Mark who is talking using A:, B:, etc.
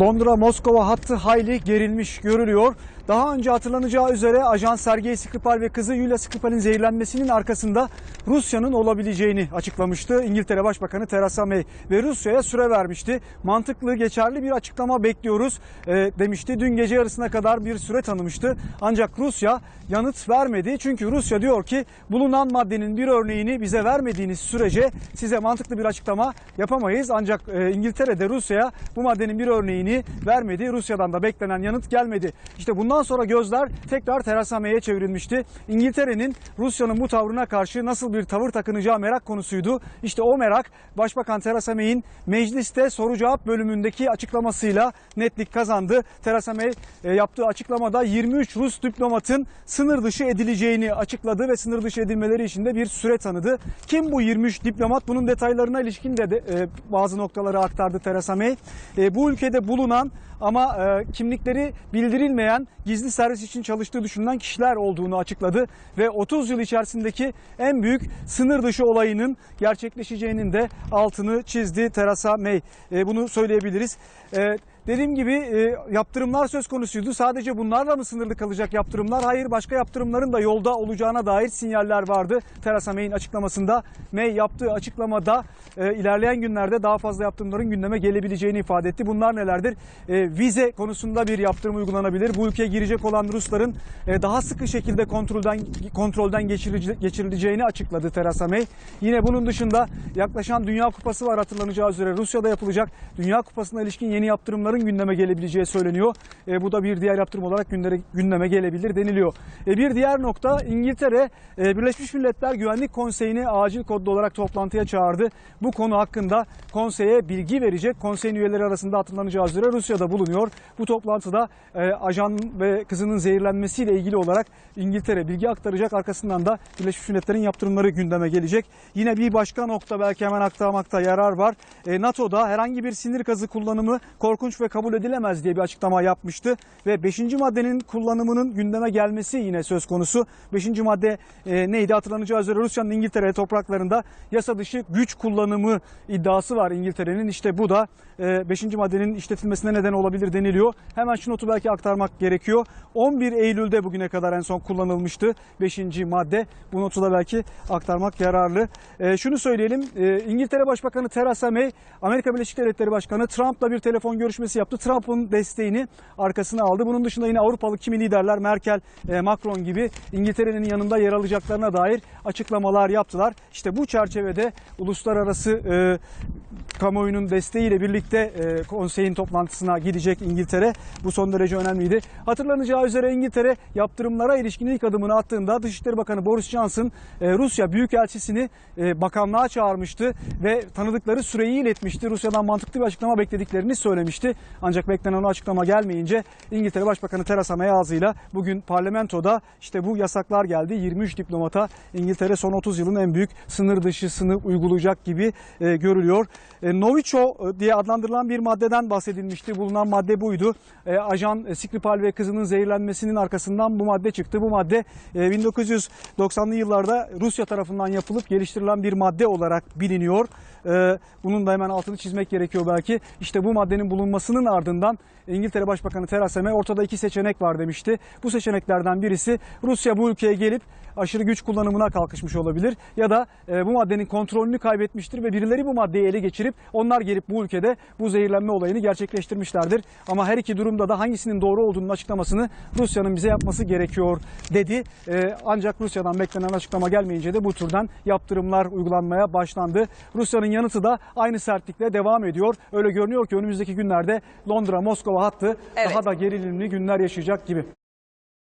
A: Londra-Moskova hattı hayli gerilmiş görülüyor. Daha önce hatırlanacağı üzere ajan Sergey Skripal ve kızı Yulia Skripal'in zehirlenmesinin arkasında Rusya'nın olabileceğini açıklamıştı. İngiltere Başbakanı Theresa May ve Rusya'ya süre vermişti. Mantıklı, geçerli bir açıklama bekliyoruz e, demişti. Dün gece yarısına kadar bir süre tanımıştı. Ancak Rusya yanıt vermedi. Çünkü Rusya diyor ki bulunan maddenin bir örneğini bize vermediğiniz sürece size mantıklı bir açıklama yapamayız. Ancak e, İngiltere Rusya'ya bu maddenin bir örneğini vermedi. Rusya'dan da beklenen yanıt gelmedi. İşte bundan sonra gözler tekrar Theresa May'e çevrilmişti. İngiltere'nin Rusya'nın bu tavrına karşı nasıl bir tavır takınacağı merak konusuydu. İşte o merak Başbakan Theresa May'in mecliste soru cevap bölümündeki açıklamasıyla netlik kazandı. Theresa May e, yaptığı açıklamada 23 Rus diplomatın sınır dışı edileceğini açıkladı ve sınır dışı edilmeleri için de bir süre tanıdı. Kim bu 23 diplomat? Bunun detaylarına ilişkin de, de e, bazı noktaları aktardı Theresa May. E, bu ülkede bulunan ama kimlikleri bildirilmeyen gizli servis için çalıştığı düşünülen kişiler olduğunu açıkladı ve 30 yıl içerisindeki en büyük sınır dışı olayının gerçekleşeceğinin de altını çizdi Theresa May. E, bunu söyleyebiliriz. E, Dediğim gibi e, yaptırımlar söz konusuydu. Sadece bunlarla mı sınırlı kalacak yaptırımlar? Hayır başka yaptırımların da yolda olacağına dair sinyaller vardı. Theresa May'in açıklamasında May yaptığı açıklamada e, ilerleyen günlerde daha fazla yaptırımların gündeme gelebileceğini ifade etti. Bunlar nelerdir? E, vize konusunda bir yaptırım uygulanabilir. Bu ülkeye girecek olan Rusların e, daha sıkı şekilde kontrolden kontrolden geçirileceğini açıkladı Theresa May. Yine bunun dışında yaklaşan Dünya Kupası var hatırlanacağı üzere Rusya'da yapılacak Dünya Kupası'na ilişkin yeni yaptırımların gündeme gelebileceği söyleniyor. E, bu da bir diğer yaptırım olarak gündeme, gündeme gelebilir deniliyor. E, bir diğer nokta İngiltere e, Birleşmiş Milletler Güvenlik Konseyi'ni acil kodlu olarak toplantıya çağırdı. Bu konu hakkında konseye bilgi verecek. Konseyin üyeleri arasında hatırlanacağı üzere Rusya'da bulunuyor. Bu toplantıda e, ajan ve kızının zehirlenmesiyle ilgili olarak İngiltere bilgi aktaracak. Arkasından da Birleşmiş Milletler'in yaptırımları gündeme gelecek. Yine bir başka nokta belki hemen aktarmakta yarar var. E, NATO'da herhangi bir sinir gazı kullanımı korkunç ve kabul edilemez diye bir açıklama yapmıştı. Ve 5. maddenin kullanımının gündeme gelmesi yine söz konusu. 5. madde e, neydi hatırlanacağı üzere Rusya'nın İngiltere topraklarında yasa dışı güç kullanımı iddiası var İngiltere'nin. İşte bu da 5. maddenin işletilmesine neden olabilir deniliyor. Hemen şu notu belki aktarmak gerekiyor. 11 Eylül'de bugüne kadar en son kullanılmıştı 5. madde. Bu notu da belki aktarmak yararlı. E, şunu söyleyelim. e, İngiltere Başbakanı Theresa May, Amerika Birleşik Devletleri Başkanı Trump'la bir telefon görüşmesi yaptı. Trump'ın desteğini arkasına aldı. Bunun dışında yine Avrupalı kimi liderler Merkel, e, Macron gibi İngiltere'nin yanında yer alacaklarına dair açıklamalar yaptılar. İşte bu çerçevede uluslararası e, kamuoyunun desteğiyle birlikte e, konseyin toplantısına gidecek İngiltere. Bu son derece önemliydi. Hatırlanacağı üzere İngiltere yaptırımlara ilişkin ilk adımını attığında Dışişleri Bakanı Boris Johnson e, Rusya Büyükelçisini e, bakanlığa çağırmıştı ve tanıdıkları süreyi iletmişti. Rusya'dan mantıklı bir açıklama beklediklerini söylemişti. Ancak beklenen o açıklama gelmeyince İngiltere Başbakanı Theresa May ağzıyla bugün parlamentoda işte bu yasaklar geldi. 23 diplomata İngiltere son 30 yılın en büyük sınır dışısını uygulayacak gibi e, görülüyor. E, Noviço diye adlandırılan bir maddeden bahsedilmişti. Bulunan madde buydu. E, ajan e, Skripal ve kızının zehirlenmesinin arkasından bu madde çıktı. Bu madde e, 1990'lı yıllarda Rusya tarafından yapılıp geliştirilen bir madde olarak biliniyor. E, bunun da hemen altını çizmek gerekiyor belki. İşte bu maddenin bulunmasının ardından İngiltere Başbakanı Theresa May ortada iki seçenek var demişti. Bu seçeneklerden birisi Rusya bu ülkeye gelip aşırı güç kullanımına kalkışmış olabilir ya da e, bu maddenin kontrolünü kaybetmiştir ve birileri bu maddeyi ele geçirip onlar gelip bu ülkede bu zehirlenme olayını gerçekleştirmişlerdir. Ama her iki durumda da hangisinin doğru olduğunun açıklamasını Rusya'nın bize yapması gerekiyor dedi. E, ancak Rusya'dan beklenen açıklama gelmeyince de bu türden yaptırımlar uygulanmaya başlandı. Rusya'nın yanıtı da aynı sertlikle devam ediyor. Öyle görünüyor ki önümüzdeki günlerde Londra Moskova hattı
B: Evet.
A: daha da gerilimli günler yaşayacak gibi.